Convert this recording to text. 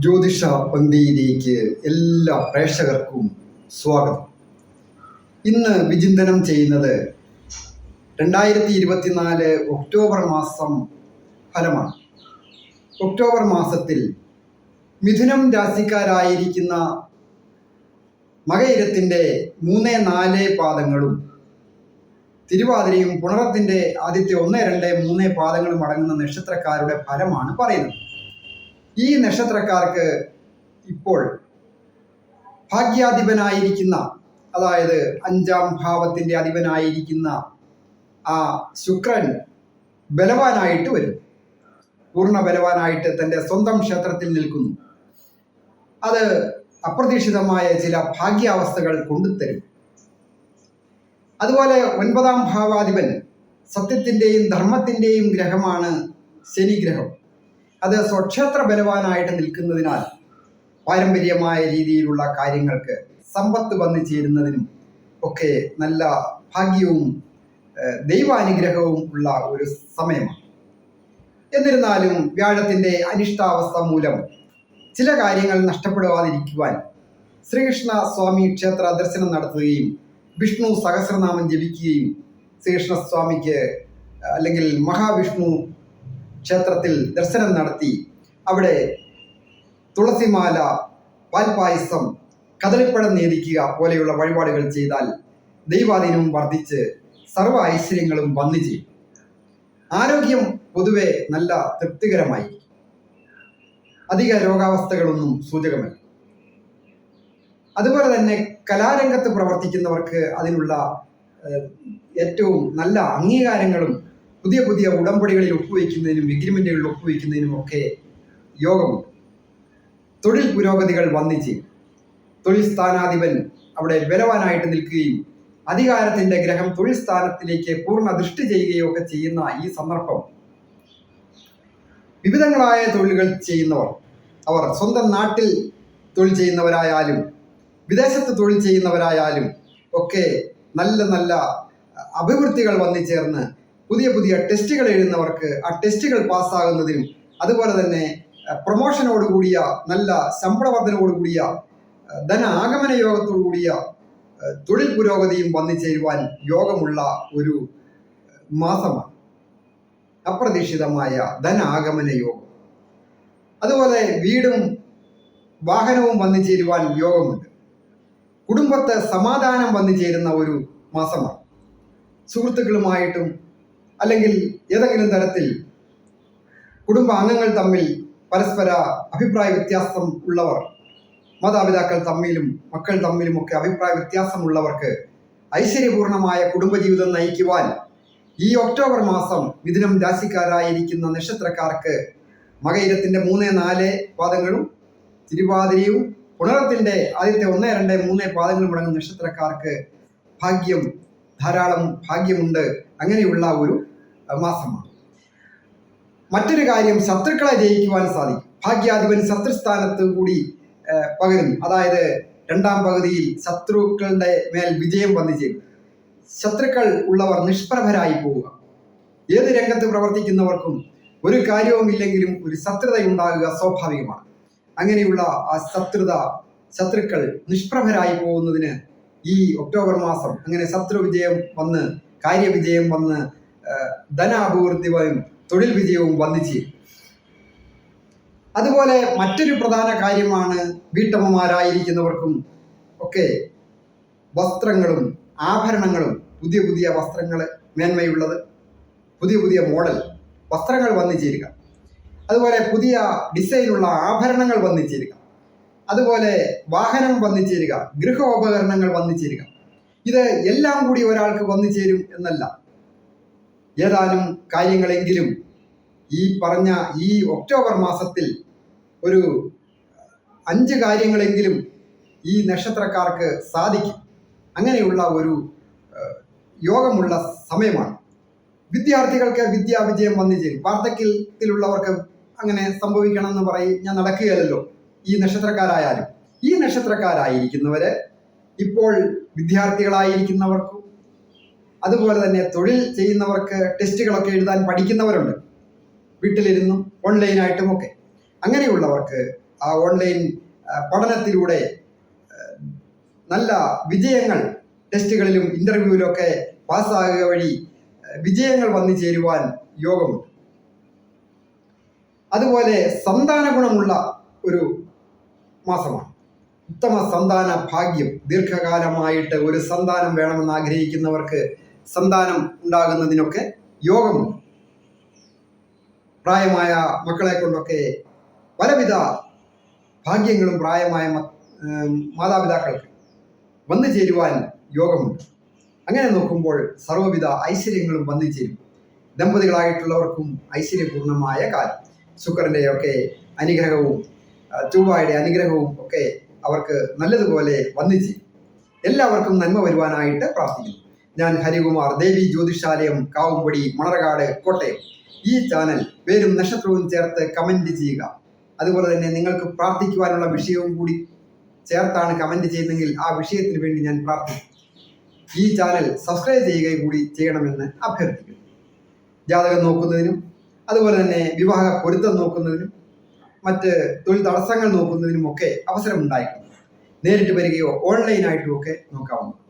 ജ്യോതിഷ പന്തിയിലേക്ക് എല്ലാ പ്രേക്ഷകർക്കും സ്വാഗതം. ഇന്ന് വിചിന്തനം ചെയ്യുന്നത് രണ്ടായിരത്തി ഇരുപത്തിനാല് ഒക്ടോബർ മാസം ഫലമാണ്. ഒക്ടോബർ മാസത്തിൽ മിഥുനം രാശിക്കാരായിരിക്കുന്ന മകയിരത്തിന്റെ മൂന്ന് നാല് പാദങ്ങളും തിരുവാതിരയും പുണറത്തിന്റെ ആദ്യത്തെ ഒന്ന് രണ്ട് മൂന്ന് പാദങ്ങളും അടങ്ങുന്ന നക്ഷത്രക്കാരുടെ ഫലമാണ് പറയുന്നത്. ഈ നക്ഷത്രക്കാർക്ക് ഇപ്പോൾ ഭാഗ്യാധിപനായിരിക്കുന്ന അതായത് അഞ്ചാം ഭാവത്തിന്റെ അധിപനായിരിക്കുന്ന ആ ശുക്രൻ ബലവാനായിട്ട് വരും. പൂർണ ബലവാനായിട്ട് തന്റെ സ്വന്തം ക്ഷേത്രത്തിൽ നിൽക്കുന്നു. അത് അപ്രതീക്ഷിതമായ ചില ഭാഗ്യാവസ്ഥകൾ കൊണ്ടുതരും അതുപോലെ ഒൻപതാം ഭാവാധിപൻ സത്യത്തിന്റെയും ധർമ്മത്തിന്റെയും ഗ്രഹമാണ് ശനി ഗ്രഹം അത് സ്വക്ഷേത്ര ബലവാനായിട്ട് നിൽക്കുന്നതിനാൽ പാരമ്പര്യമായ രീതിയിലുള്ള കാര്യങ്ങൾക്ക് സമ്പത്ത് വന്നു ചേരുന്നതിനും ഒക്കെ നല്ല ഭാഗ്യവും ദൈവാനുഗ്രഹവും ഉള്ള ഒരു സമയമാണ്. എന്നിരുന്നാലും വ്യാഴത്തിന്റെ അനിഷ്ടാവസ്ഥ മൂലം ചില കാര്യങ്ങൾ നഷ്ടപ്പെടുവാതിരിക്കുവാൻ ശ്രീകൃഷ്ണ സ്വാമി ക്ഷേത്ര ദർശനം നടത്തുകയും വിഷ്ണു സഹസ്രനാമം ജപിക്കുകയും ശ്രീകൃഷ്ണസ്വാമിക്ക് അല്ലെങ്കിൽ മഹാവിഷ്ണു ക്ഷേത്രത്തിൽ ദർശനം നടത്തി അവിടെ തുളസിമാല പാൽപായസം കദളിപ്പഴം നേദിക്കുക പോലെയുള്ള വഴിപാടുകൾ ചെയ്താൽ ദൈവാധീനവും വർദ്ധിച്ച് സർവ ഐശ്വര്യങ്ങളും വന്നു ചെയ്യും ആരോഗ്യം പൊതുവെ നല്ല തൃപ്തികരമായി. അധിക രോഗാവസ്ഥകളൊന്നും സൂചകമല്ല. അതുപോലെ തന്നെ കലാരംഗത്ത് പ്രവർത്തിക്കുന്നവർക്ക് അതിനുള്ള ഏറ്റവും നല്ല അംഗീകാരങ്ങളും പുതിയ പുതിയ ഉടമ്പടികളിൽ ഒപ്പുവെക്കുന്നതിനും എഗ്രിമെന്റുകളിൽ ഒപ്പുവെക്കുന്നതിനും ഒക്കെ യോഗമുണ്ട്. തൊഴിൽ പുരോഗതികൾ വന്നിച്ച് തൊഴിൽ സ്ഥാനാധിപൻ അവിടെ ബലവാനായിട്ട് നിൽക്കുകയും അധികാരത്തിന്റെ ഗ്രഹം തൊഴിൽ സ്ഥാനത്തിലേക്ക് പൂർണ ദൃഷ്ടി ചെയ്യുകയോ ഒക്കെ ചെയ്യുന്ന ഈ സന്ദർഭം. വിവിധങ്ങളായ തൊഴിലുകൾ ചെയ്യുന്നവർ അവർ സ്വന്തം നാട്ടിൽ തൊഴിൽ ചെയ്യുന്നവരായാലും വിദേശത്ത് തൊഴിൽ ചെയ്യുന്നവരായാലും ഒക്കെ നല്ല നല്ല അഭിവൃദ്ധികൾ വന്നു ചേർന്ന് പുതിയ പുതിയ ടെസ്റ്റുകൾ എഴുതുന്നവർക്ക് ആ ടെസ്റ്റുകൾ പാസ്സാകുന്നതിനും അതുപോലെ തന്നെ പ്രൊമോഷനോട് കൂടിയ നല്ല ശമ്പള വർധനയോട് കൂടിയ ധന ആഗമന യോഗത്തോടു കൂടിയ തൊഴിൽ പുരോഗതിയും വന്നു ചേരുവാൻ യോഗമുള്ള ഒരു മാസമാണ്. അപ്രതീക്ഷിതമായ ധന ആഗമന യോഗം. അതുപോലെ വീടും വാഹനവും വന്നു ചേരുവാൻ യോഗമുണ്ട്. കുടുംബത്തെ സമാധാനം വന്നു ചേരുന്ന ഒരു മാസമാണ്. സുഹൃത്തുക്കളുമായിട്ടും അല്ലെങ്കിൽ ഏതെങ്കിലും തരത്തിൽ കുടുംബാംഗങ്ങൾ തമ്മിൽ പരസ്പര അഭിപ്രായ വ്യത്യാസം ഉള്ളവർ മാതാപിതാക്കൾ തമ്മിലും മക്കൾ തമ്മിലുമൊക്കെ അഭിപ്രായ വ്യത്യാസമുള്ളവർക്ക് ഐശ്വര്യപൂർണമായ കുടുംബജീവിതം നയിക്കുവാൻ ഈ ഒക്ടോബർ മാസം മിഥുനം രാശിക്കാരായിരിക്കുന്ന നക്ഷത്രക്കാർക്ക് മകയിരത്തിന്റെ മൂന്ന് നാല് പാദങ്ങളും തിരുവാതിരയും പുണറത്തിന്റെ ആദ്യത്തെ ഒന്ന് രണ്ട് മൂന്ന് പാദങ്ങളും അടങ്ങുന്ന നക്ഷത്രക്കാർക്ക് ഭാഗ്യം ധാരാളം ഭാഗ്യമുണ്ട്. അങ്ങനെയുള്ള ഒരു മാസമാണ് മറ്റൊരു കാര്യം ശത്രുക്കളെ ജയിക്കുവാൻ സാധിക്കും. ഭാഗ്യാധിപൻ ശത്രുസ്ഥാനത്ത് കൂടി പകരുന്നു അതായത് രണ്ടാം പകുതിയിൽ ശത്രുക്കളുടെ മേൽ വിജയം വന്നു ചേരും ശത്രുക്കൾ ഉള്ളവർ നിഷ്പ്രഭരായി പോവുക. ഏത് രംഗത്ത് പ്രവർത്തിക്കുന്നവർക്കും ഒരു കാര്യവും ഇല്ലെങ്കിലും ഒരു ശത്രുത ഉണ്ടാകുക സ്വാഭാവികമാണ്. അങ്ങനെയുള്ള ആ ശത്രുത ശത്രുക്കൾ നിഷ്പ്രഭരായി പോകുന്നതിന് ഈ ഒക്ടോബർ മാസം അങ്ങനെ ശത്രു വിജയം വന്ന് കാര്യവിജയം വന്ന് ധനാഭിവൃദ്ധിയും തൊഴിൽ വിജയവും വന്നിച്ചേരും അതുപോലെ മറ്റൊരു പ്രധാന കാര്യമാണ് വീട്ടമ്മമാരായിരിക്കുന്നവർക്കും ഒക്കെ വസ്ത്രങ്ങളും ആഭരണങ്ങളും പുതിയ പുതിയ വസ്ത്രങ്ങൾ മേന്മയുള്ളത് പുതിയ പുതിയ മോഡൽ വസ്ത്രങ്ങൾ വന്നു അതുപോലെ പുതിയ ഡിസൈനുള്ള ആഭരണങ്ങൾ വന്നു അതുപോലെ വാഹനം വന്നു ചേരുക ഗൃഹോപകരണങ്ങൾ വന്നു ചേരുക ഇത് എല്ലാം കൂടി ഒരാൾക്ക് വന്നു ചേരും എന്നല്ല. ഏതാനും കാര്യങ്ങളെങ്കിലും ഈ പറഞ്ഞ ഈ ഒക്ടോബർ മാസത്തിൽ ഒരു അഞ്ച് കാര്യങ്ങളെങ്കിലും ഈ നക്ഷത്രക്കാർക്ക് സാധിക്കും. അങ്ങനെയുള്ള ഒരു യോഗമുള്ള സമയമാണ്. വിദ്യാർത്ഥികൾക്ക് വിദ്യാവിജയം വന്നു ചേരും. വാർദ്ധക്യത്തിലുള്ളവർക്ക് അങ്ങനെ സംഭവിക്കണം എന്ന് പറയും ഞാൻ നടക്കുകയല്ലോ ഈ നക്ഷത്രക്കാരായാലും. ഈ നക്ഷത്രക്കാരായിരിക്കുന്നവര് ഇപ്പോൾ വിദ്യാർത്ഥികളായിരിക്കുന്നവർക്കും അതുപോലെ തന്നെ തൊഴിൽ ചെയ്യുന്നവർക്ക് ടെസ്റ്റുകളൊക്കെ എഴുതാൻ പഠിക്കുന്നവരുണ്ട്. വീട്ടിലിരുന്നും ഓൺലൈനായിട്ടും ഒക്കെ. അങ്ങനെയുള്ളവർക്ക് ആ ഓൺലൈൻ പഠനത്തിലൂടെ നല്ല വിജയങ്ങൾ ടെസ്റ്റുകളിലും ഇന്റർവ്യൂവിലും ഒക്കെ പാസ്സാകുക വഴി വിജയങ്ങൾ വന്നു ചേരുവാൻ യോഗമുണ്ട്. അതുപോലെ സന്താന ഗുണമുള്ള ഒരു മാസമാണ്. ഉത്തമ സന്താന ഭാഗ്യം ദീർഘകാലമായിട്ട് ഒരു സന്താനം വേണമെന്ന് ആഗ്രഹിക്കുന്നവർക്ക് സന്താനം ഉണ്ടാകുന്നതിനൊക്കെ യോഗമുണ്ട് പ്രായമായ മക്കളെ കൊണ്ടൊക്കെ പലവിധ ഭാഗ്യങ്ങളും പ്രായമായ മാതാപിതാക്കൾക്ക് വന്നു ചേരുവാൻ യോഗമുണ്ട്. അങ്ങനെ നോക്കുമ്പോൾ സർവവിധ ഐശ്വര്യങ്ങളും വന്നു ചേരും. ദമ്പതികളായിട്ടുള്ളവർക്കും ഐശ്വര്യപൂർണമായ കാലം. ശുക്രന്റെയൊക്കെ അനുഗ്രഹവും ചൊവ്വായുടെ അനുഗ്രഹവും ഒക്കെ അവർക്ക് നല്ലതുപോലെ വന്നു എല്ലാവർക്കും നന്മ വരുവാനായിട്ട് പ്രാർത്ഥിക്കുന്നു. ഞാൻ ഹരികുമാർ ദേവി ജ്യോതിഷാലയം കാവുംപടി മണർകാട് കോട്ടയം. ഈ ചാനൽ പേരും നക്ഷത്രവും ചേർത്ത് കമന്റ് ചെയ്യുക. അതുപോലെ തന്നെ നിങ്ങൾക്ക് പ്രാർത്ഥിക്കുവാനുള്ള വിഷയവും കൂടി ചേർത്താണ് കമന്റ് ചെയ്യുന്നതെങ്കിൽ ആ വിഷയത്തിന് വേണ്ടി ഞാൻ പ്രാർത്ഥിക്കും. ഈ ചാനൽ സബ്സ്ക്രൈബ് ചെയ്യുകയും കൂടി ചെയ്യണമെന്ന് അഭ്യർത്ഥിക്കുന്നു. ജാതകം നോക്കുന്നതിനും അതുപോലെ തന്നെ വിവാഹ പൊരുത്തം നോക്കുന്നതിനും മറ്റ് തൊഴിൽ തടസ്സങ്ങൾ നോക്കുന്നതിനുമൊക്കെ അവസരം നേരിട്ട് വരികയോ ഓൺലൈനായിട്ടും ഒക്കെ നോക്കാവുന്നതാണ്.